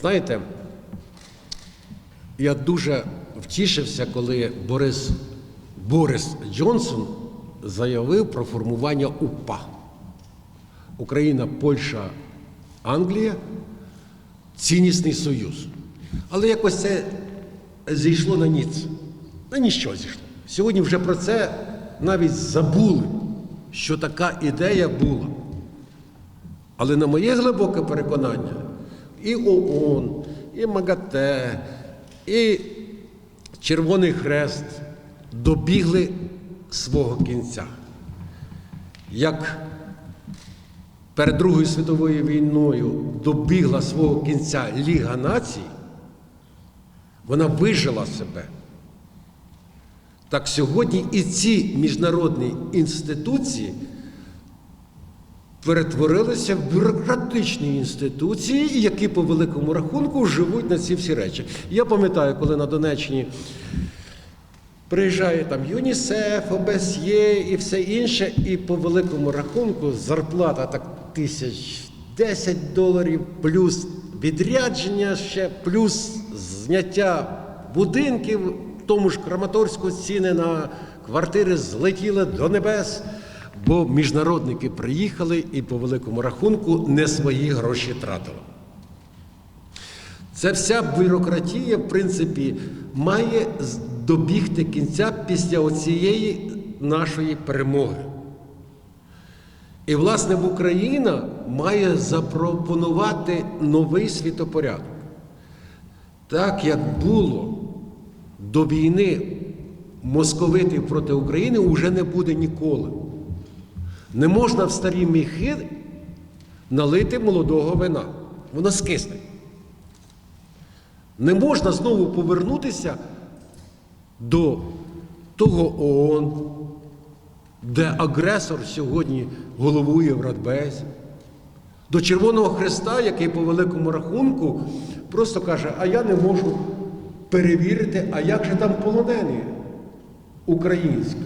Знаєте, я дуже втішився, коли Борис, Борис Джонсон заявив про формування УПА. Україна, Польща, Англія ціннісний союз. Але якось це зійшло на ніц. На ніщо зійшло. Сьогодні вже про це навіть забули, що така ідея була. Але на моє глибоке переконання, і ООН, і МАГАТЕ, і Червоний Хрест добігли свого кінця. Як перед Другою світовою війною добігла свого кінця Ліга націй, вона вижила себе. Так сьогодні і ці міжнародні інституції перетворилися в бюрократичні інституції, які по великому рахунку живуть на ці всі речі. Я пам'ятаю, коли на Донеччині приїжджає там ЮНІСЕФ, ОБСЄ і все інше, і по великому рахунку зарплата так тисяч 10 доларів, плюс відрядження ще, плюс зняття будинків, в тому ж Краматорську ціни на квартири злетіли до небес. Бо міжнародники приїхали і по великому рахунку не свої гроші тратили. Ця вся бюрократія, в принципі, має добігти кінця після оцієї нашої перемоги. І, власне, Україна має запропонувати новий світопорядок. Так як було до війни московитів проти України, вже не буде ніколи. Не можна в старі міхи налити молодого вина. Воно скисне. Не можна знову повернутися до того ООН, де агресор сьогодні головує в Радбезі, до Червоного Христа, який по великому рахунку просто каже, а я не можу перевірити, а як же там полонені українські.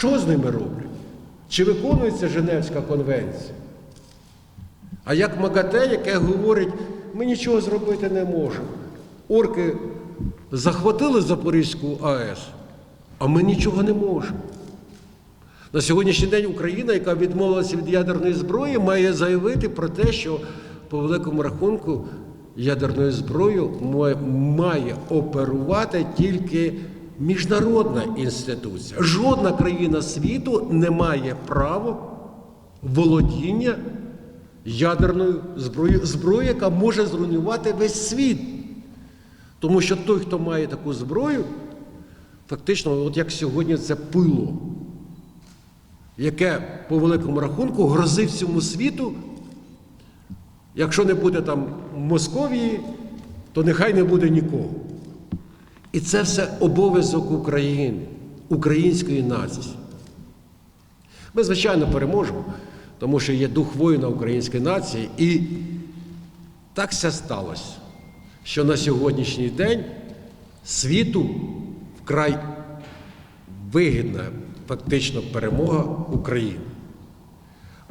Що з ними роблять? Чи виконується Женевська конвенція? А як МАГАТЕ, яке говорить, ми нічого зробити не можемо. Орки захватили Запорізьку АЕС, а ми нічого не можемо. На сьогоднішній день Україна, яка відмовилася від ядерної зброї, має заявити про те, що по великому рахунку ядерною зброєю ма- має оперувати тільки міжнародна інституція. Жодна країна світу не має права володіння ядерною зброєю, зброєю, яка може зруйнувати весь світ. Тому що той, хто має таку зброю, фактично, от як сьогодні це пило, яке по великому рахунку грозить всьому світу. Якщо не буде там Московії, то нехай не буде нікого. І це все обов'язок України, української нації. Ми, звичайно, переможемо, тому що є дух воїна української нації. І так все сталося, що на сьогоднішній день світу вкрай вигідна фактично перемога України.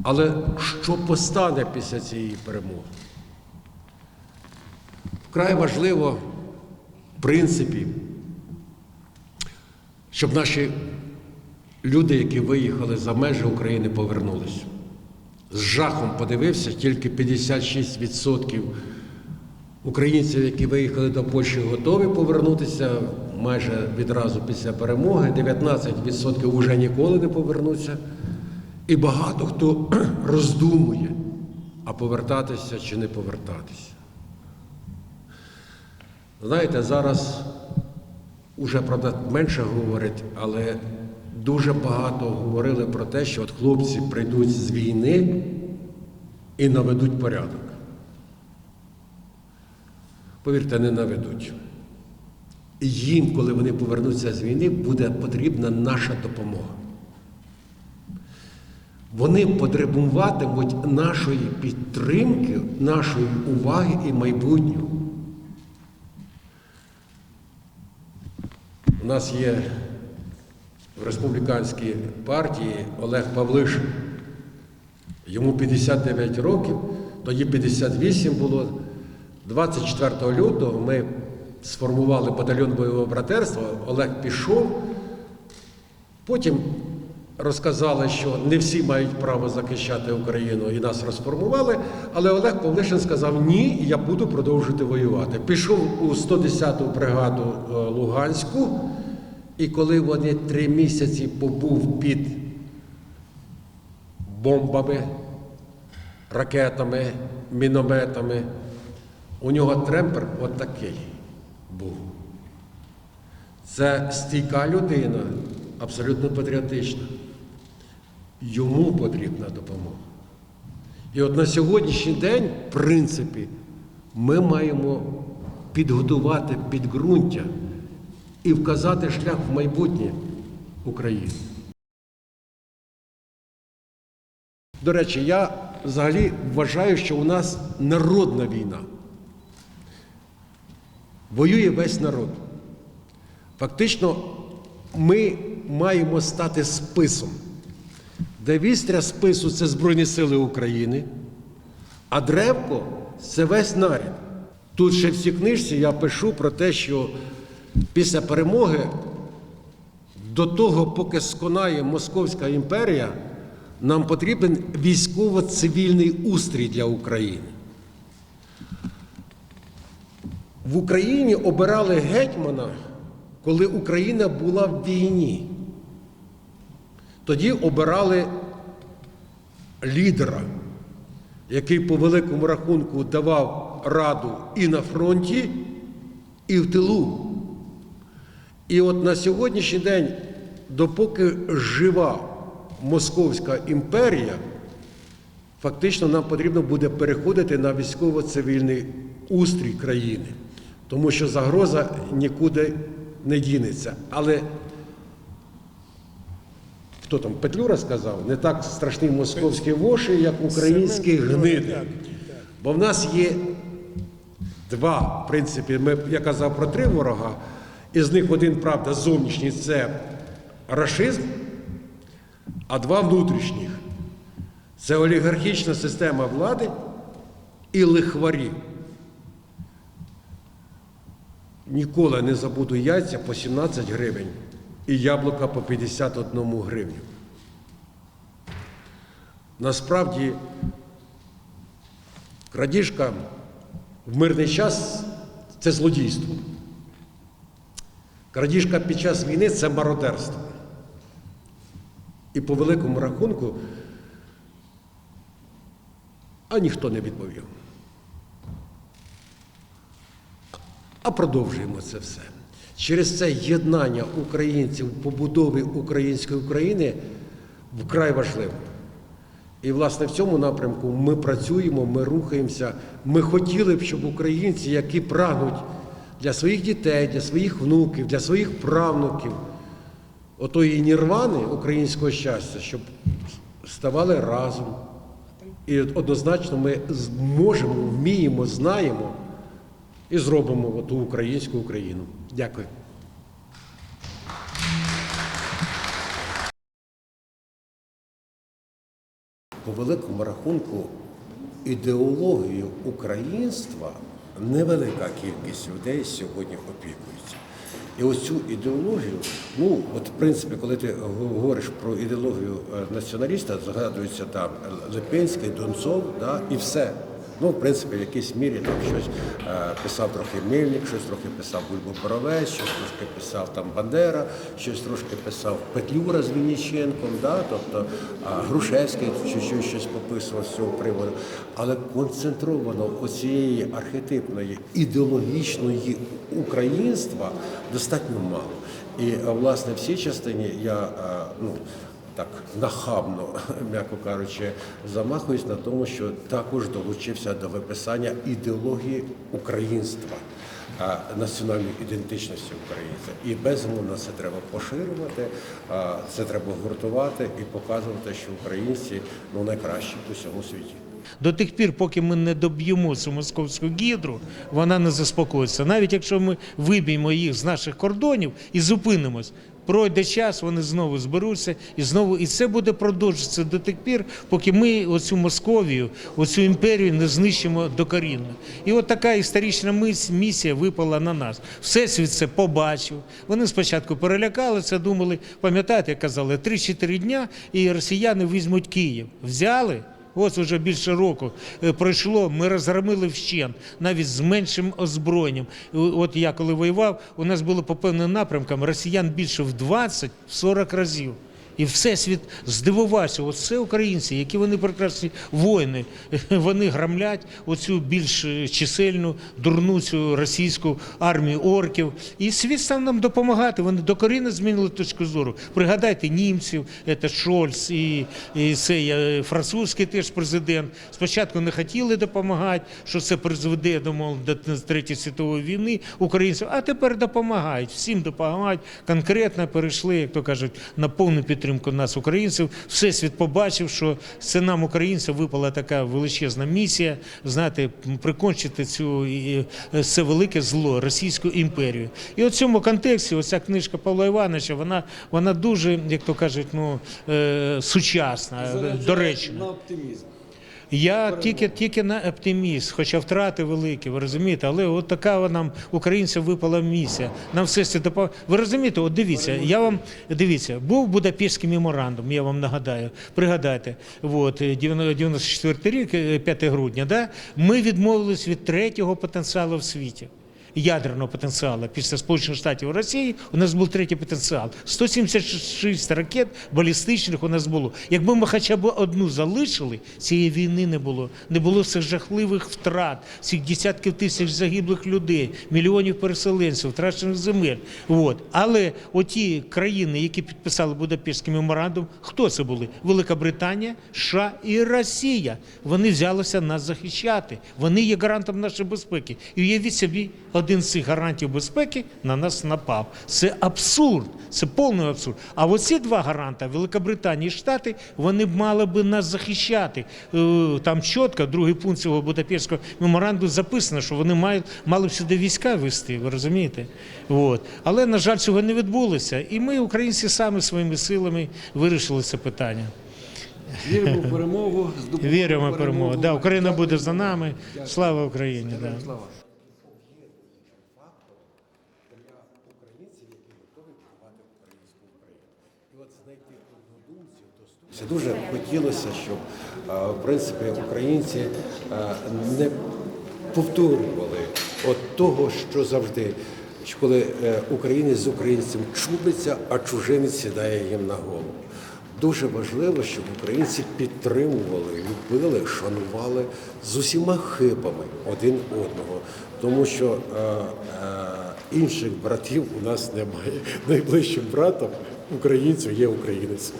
Але що постане після цієї перемоги? Вкрай важливо, принципі, щоб наші люди, які виїхали за межі України, повернулися. З жахом подивився, тільки 56% українців, які виїхали до Польщі, готові повернутися майже відразу після перемоги. 19% вже ніколи не повернуться. І багато хто роздумує, а повертатися чи не повертатися. Знаєте, зараз уже, правда, менше говорять, але дуже багато говорили про те, що от хлопці прийдуть з війни і наведуть порядок. Повірте, не наведуть. Їм, коли вони повернуться з війни, буде потрібна наша допомога. Вони потребуватимуть нашої підтримки, нашої уваги і майбутнього. Нас є в республіканській партії Олег Павлишин, Йому 59 років, тоді 58 було. 24 лютого ми сформували батальйон бойового братерства. Олег пішов. Потім розказали, що не всі мають право захищати Україну і нас розформували. Але Олег Павлишин сказав: ні, я буду продовжувати воювати. Пішов у 110-ту бригаду е, Луганську, і коли вони три місяці побув під бомбами, ракетами, мінометами, у нього тремпер отакий був. Це стійка людина, абсолютно патріотична. Йому потрібна допомога. І от на сьогоднішній день, в принципі, ми маємо підготувати підґрунтя і вказати шлях в майбутнє України. До речі, я взагалі вважаю, що у нас народна війна. Воює весь народ. Фактично, ми маємо стати списом, де вістря спису це Збройні Сили України, а древко це весь нарід. Тут ще в цій книжці я пишу про те, що після перемоги, до того, поки сконає Московська імперія, нам потрібен військово-цивільний устрій для України. В Україні обирали гетьмана, коли Україна була в війні. Тоді обирали лідера, який по великому рахунку давав раду і на фронті, і в тилу. І от на сьогоднішній день, допоки жива Московська імперія, фактично нам потрібно буде переходити на військово-цивільний устрій країни, тому що загроза нікуди не дінеться. Але хто там Петлюра сказав, не так страшні московські воші, як українські гниди. Бо в нас є два, в принципі, ми, я казав про три ворога, із них один, правда, зовнішній це рашизм, а два внутрішніх це олігархічна система влади і лихварі. Ніколи не забуду яйця по 17 гривень і яблука по 51 гривню. Насправді, крадіжка в мирний час це злодійство. Крадіжка під час війни це мародерство. І по великому рахунку, а ніхто не відповів. А продовжуємо це все. Через це єднання українців в побудові української України вкрай важливо. І, власне, в цьому напрямку ми працюємо, ми рухаємося. Ми хотіли б, щоб українці, які прагнуть для своїх дітей, для своїх внуків, для своїх правнуків, отої нірвани українського щастя, щоб ставали разом. І однозначно ми зможемо, вміємо, знаємо і зробимо ту українську Україну. Дякую. По великому рахунку ідеологією українства невелика кількість людей сьогодні опікується. І ось цю ідеологію, ну от в принципі, коли ти говориш про ідеологію е, націоналіста, згадується там Липинський, Донцов, да, і все. Ну, в принципі, в якійсь мірі там щось е, писав трохи Мельник, щось трохи писав Бульбо Боровець, щось трошки писав там Бандера, щось трошки писав Петлюра з Вінниченком, да? тобто Грушевський чуть-чуть щось пописував з цього приводу. Але концентровано оцієї архетипної ідеологічної українства достатньо мало. І е, власне в цій частині я е, ну так нахабно, м'яко кажучи, замахуюсь на тому, що також долучився до виписання ідеології українства, національної ідентичності українця. І безумовно це треба поширювати, це треба гуртувати і показувати, що українці ну найкращі в усьому світі. До тих пір, поки ми не доб'ємо цю московську гідру, вона не заспокоїться. Навіть якщо ми виб'ємо їх з наших кордонів і зупинимось, пройде час, вони знову зберуться і знову. І це буде продовжуватися до тих пір, поки ми оцю Московію, оцю імперію не знищимо докорінно. І от така історична місія випала на нас. Всесвіт це побачив. Вони спочатку перелякалися, думали, пам'ятаєте, казали, 3-4 дня і росіяни візьмуть Київ. Взяли. Ось уже більше року е, пройшло. Ми розгромили вщент, навіть з меншим озброєнням. От я коли воював, у нас було по певним напрямкам росіян більше в 20-40 разів. І всесвіт здивувався. Оце українці, які вони прекрасні воїни. Вони грамлять оцю більш е, чисельну, дурну цю російську армію орків. І світ став нам допомагати. Вони докорінно змінили точку зору. Пригадайте німців, це Шольц і, і цей е, французький теж президент. Спочатку не хотіли допомагати, що це призведе до мов, до Третьої світової війни українців, а тепер допомагають. Всім допомагають. Конкретно перейшли, як то кажуть, на повну підтримку нас, українців. Всесвіт побачив, що це нам, українцям, випала така величезна місія, знаєте, прикончити цю це велике зло Російську імперію. І у цьому контексті оця книжка Павла Івановича, вона, вона дуже, як то кажуть, ну, е, сучасна, доречна. на оптимізм. Я тільки, тільки на оптиміст, хоча втрати великі, ви розумієте, але от така нам українцям випала місія. Нам все це допомагає. Ви розумієте, от дивіться, я вам дивіться, був Будапештський меморандум, я вам нагадаю. Пригадайте, от 94 рік, е, 5 грудня, да? ми відмовились від третього потенціалу в світі. Ядерного потенціалу після Сполучених Штатів Росії у нас був третій потенціал. 176 ракет балістичних у нас було. Якби ми хоча б одну залишили, цієї війни не було. Не було цих жахливих втрат, цих десятків тисяч загиблих людей, мільйонів переселенців, втрачених земель. От. Але оті країни, які підписали Будапештський меморандум, хто це були? Велика Британія, США і Росія. Вони взялися нас захищати. Вони є гарантом нашої безпеки. І уявіть собі, один з цих гарантів безпеки на нас напав. Це абсурд, це повний абсурд. А оці два гаранта, Великобританія і Штати, вони б мали би нас захищати. Е, Там чітко, другий пункт цього Будапештського меморандуму записано, що вони мають мали б сюди війська вести. Ви розумієте? От. Але на жаль, цього не відбулося. І ми, українці, самі своїми силами вирішили це питання. Віримо в перемогу. Віримо в перемогу. Да, Україна буде за нами. Слава Україні! Да. Це дуже хотілося, щоб е, в принципі українці е, не повторювали от того, що завжди, коли е, українець з українцем чубиться, а чужинець сідає їм на голову. Дуже важливо, щоб українці підтримували, любили, шанували з усіма хибами один одного, тому що е, е, інших братів у нас немає. Найближчим братом українцю є українець.